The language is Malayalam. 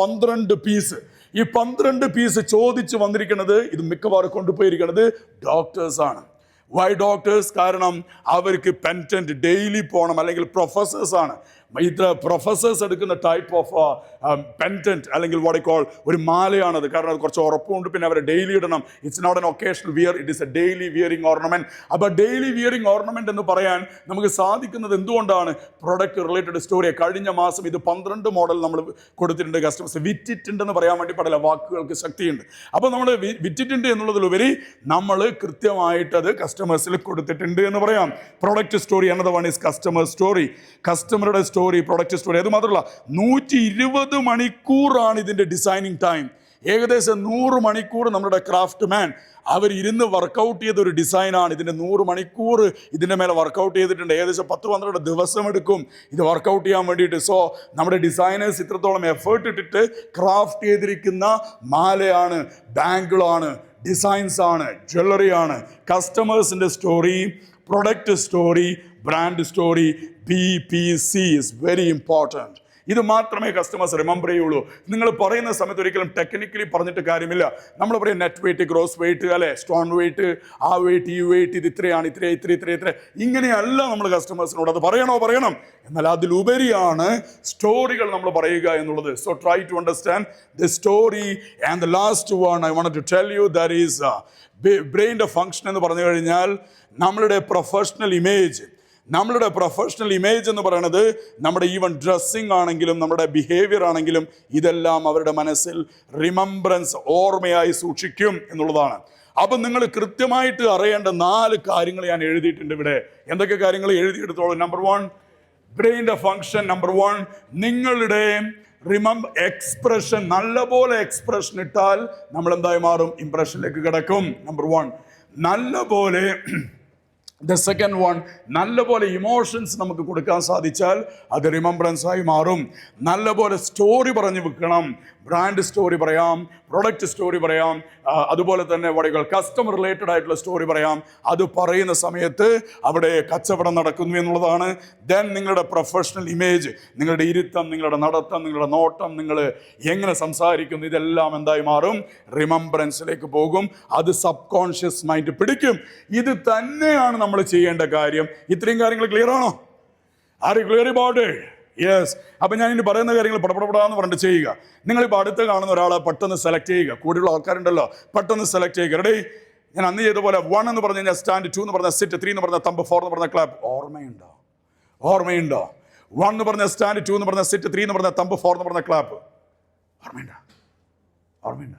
പന്ത്രണ്ട് പീസ് ഈ പന്ത്രണ്ട് പീസ് ചോദിച്ചു വന്നിരിക്കുന്നത് ഇത് മിക്കവാറും കൊണ്ടുപോയിരിക്കുന്നത് ഡോക്ടേഴ്സാണ് വൈ ഡോക്ടേഴ്സ് കാരണം അവർക്ക് പെന്റന്റ് ഡെയിലി പോകണം അല്ലെങ്കിൽ പ്രൊഫസേഴ്സാണ് ഇത്ര ഇത് പ്രൊഫസേഴ്സ് എടുക്കുന്ന ടൈപ്പ് ഓഫ് പെന്റന്റ് അല്ലെങ്കിൽ വടക്കോൾ കോൾ ഒരു മാലയാണത്. കാരണം അത് കുറച്ച് ഉറപ്പുണ്ട്. പിന്നെ അവരെ ഡെയിലി ഇടണം. It's not an occasional wear it is a daily wearing ornament അപ്പോൾ ഡെയിലി വിയറിംഗ് ഓർണമെന്റ് എന്ന് പറയാൻ നമുക്ക് സാധിക്കുന്നത് എന്തുകൊണ്ടാണ്? പ്രൊഡക്റ്റ് റിലേറ്റഡ് സ്റ്റോറി കഴിഞ്ഞ മാസം ഇത് പന്ത്രണ്ട് മോഡൽ നമ്മൾ കൊടുത്തിട്ടുണ്ട് കസ്റ്റമേഴ്സ് വിറ്റിട്ടുണ്ടെന്ന് പറയാൻ വേണ്ടി പാടില്ല. വാക്കുകൾക്ക് ശക്തിയുണ്ട്. അപ്പോൾ നമ്മൾ വിറ്റിട്ടുണ്ട് എന്നുള്ളതിലുപരി നമ്മൾ കൃത്യമായിട്ടത് അത് കസ്റ്റമേഴ്സിൽ കൊടുത്തിട്ടുണ്ട് എന്ന് പറയാം. പ്രൊഡക്റ്റ് സ്റ്റോറി എന്നത് വൺ ഇസ് കസ്റ്റമർ സ്റ്റോറി കസ്റ്റമറുടെ സ്റ്റോറി പ്രൊഡക്റ്റ് സ്റ്റോറി അത് മാത്രമല്ല നൂറ്റി ഇരുപത് മണിക്കൂറാണ് ഇതിന്റെ ഡിസൈനിങ് ടൈം ഏകദേശം നൂറ് മണിക്കൂർ നമ്മുടെ ക്രാഫ്റ്റ് മാൻ അവർ ഇരുന്ന് വർക്കൗട്ട് ചെയ്ത ഒരു ഡിസൈനാണ് ഇതിന്റെ നൂറ് മണിക്കൂർ ഇതിന്റെ മേലെ വർക്കൗട്ട് ചെയ്തിട്ടുണ്ട്. ഏകദേശം പത്ത് പന്ത്രണ്ട് ദിവസം എടുക്കും ഇത് വർക്കൗട്ട് ചെയ്യാൻ വേണ്ടിയിട്ട്. സോ നമ്മുടെ ഡിസൈനേഴ്സ് ഇത്രത്തോളം എഫേർട്ട് ഇട്ടിട്ട് ക്രാഫ്റ്റ് ചെയ്തിരിക്കുന്ന മാലയാണ് ബാങ്കിളാണ് ഡിസൈൻസ് ആണ് ജ്വല്ലറി ആണ് കസ്റ്റമേഴ്സിന്റെ story product story brand story B P C is very important ഇത് മാത്രമേ കസ്റ്റമേഴ്സ് റിമെമ്പർ ചെയ്യുള്ളൂ. നിങ്ങൾ പറയുന്ന സമയത്ത് ഒരിക്കലും ടെക്നിക്കലി പറഞ്ഞിട്ട് കാര്യമില്ല. നമ്മൾ പറയും നെറ്റ് വെയിറ്റ് ഗ്രോസ് വെയിറ്റ് അല്ലെ? സ്റ്റോൺ വെയിറ്റ് ആ വെയിറ്റ് ഈ വെയിറ്റ് ഇത് ഇത്രയാണ് ഇത്ര ഇത്ര ഇത്ര ഇത്ര. ഇങ്ങനെയല്ല നമ്മൾ കസ്റ്റമേഴ്സിനോട് അത് പറയണോ? പറയണം. എന്നാൽ അതിലുപരിയാണ് സ്റ്റോറികൾ നമ്മൾ പറയുക എന്നുള്ളത്. So try to understand the story and the last one I want to tell you there is ബ്രെയിന്റെ function എന്ന് പറഞ്ഞു കഴിഞ്ഞാൽ നമ്മളുടെ പ്രൊഫഷണൽ ഇമേജ് നമ്മളുടെ പ്രൊഫഷണൽ ഇമേജ് എന്ന് പറയുന്നത് നമ്മുടെ ഈവൻ ഡ്രസ്സിങ് ആണെങ്കിലും നമ്മുടെ ബിഹേവിയർ ആണെങ്കിലും ഇതെല്ലാം അവരുടെ മനസ്സിൽ റിമംബ്രൻസ് ഓർമ്മയായി സൂക്ഷിക്കും എന്നുള്ളതാണ്. അപ്പം നിങ്ങൾ കൃത്യമായിട്ട് അറിയേണ്ട നാല് കാര്യങ്ങൾ ഞാൻ എഴുതിയിട്ടുണ്ട് ഇവിടെ. എന്തൊക്കെ കാര്യങ്ങൾ എഴുതിയെടുത്തോളൂ? നമ്പർ വൺ ബ്രെയിന്റെ ഫങ്ഷൻ നമ്പർ വൺ നിങ്ങളുടെ റിമംബർ എക്സ്പ്രഷൻ നല്ലപോലെ എക്സ്പ്രഷൻ ഇട്ടാൽ നമ്മൾ എന്തായി മാറും ഇംപ്രഷനിലേക്ക് കിടക്കും. നമ്പർ വൺ നല്ലപോലെ ദ സെക്കൻഡ് വൺ നല്ലപോലെ ഇമോഷൻസ് നമുക്ക് കൊടുക്കാൻ സാധിച്ചാൽ അത് റിമംബ്രൻസായി മാറും. നല്ലപോലെ സ്റ്റോറി പറഞ്ഞു വെക്കണം. ബ്രാൻഡ് സ്റ്റോറി പറയാം. പ്രൊഡക്റ്റ് സ്റ്റോറി പറയാം. അതുപോലെ തന്നെ വടികൾ കസ്റ്റമർ റിലേറ്റഡ് ആയിട്ടുള്ള സ്റ്റോറി പറയാം. അത് പറയുന്ന സമയത്ത് അവിടെ കച്ചവടം നടക്കുന്നു എന്നുള്ളതാണ്. ദെൻ നിങ്ങളുടെ പ്രൊഫഷണൽ ഇമേജ് നിങ്ങളുടെ ഇരുത്തം നിങ്ങളുടെ നടത്തം നിങ്ങളുടെ നോട്ടം നിങ്ങൾ എങ്ങനെ സംസാരിക്കുന്നു ഇതെല്ലാം എന്തായി മാറും? റിമംബറൻസിലേക്ക് പോകും. അത് സബ് കോൺഷ്യസ് മൈൻഡ് പിടിക്കും. ഇത് തന്നെയാണ് നമ്മൾ ചെയ്യേണ്ട കാര്യം. ഇത്രയും കാര്യങ്ങൾ ക്ലിയർ ആണോ? ആർ ക്ലിയർ അബൌട്ട് യെസ് അപ്പം ഞാൻ ഇനി പറയുന്ന കാര്യങ്ങൾ പടപടപടാന്ന് പറഞ്ഞിട്ട് ചെയ്യുക. നിങ്ങളിപ്പോൾ അടുത്ത് കാണുന്ന ഒരാളെ പെട്ടെന്ന് സെലക്ട് ചെയ്യുക. കൂടെയുള്ള ആൾക്കാരുണ്ടല്ലോ. പെട്ടെന്ന് സെലക്ട് ചെയ്യുക. റെഡി ഞാൻ അന്ന് ചെയ്ത പോലെ വൺ എന്ന് പറഞ്ഞു കഴിഞ്ഞാൽ സ്റ്റാൻഡ് ടു എന്ന് പറഞ്ഞ സിറ്റ് ത്രീ എന്ന് പറഞ്ഞ തമ്പ് ഫോർ എന്ന് പറഞ്ഞ ക്ലാപ്പ് ഓർമ്മയുണ്ടോ? ഓർമ്മയുണ്ടോ? വൺ എന്ന് പറഞ്ഞ സ്റ്റാൻഡ് ടു എന്ന് പറഞ്ഞ സിറ്റ് ത്രീ എന്ന് പറഞ്ഞ തമ്പ് ഫോർ എന്ന് പറഞ്ഞ ക്ലാപ്പ് ഓർമ്മയുണ്ടോ? ഓർമ്മയുണ്ടോ?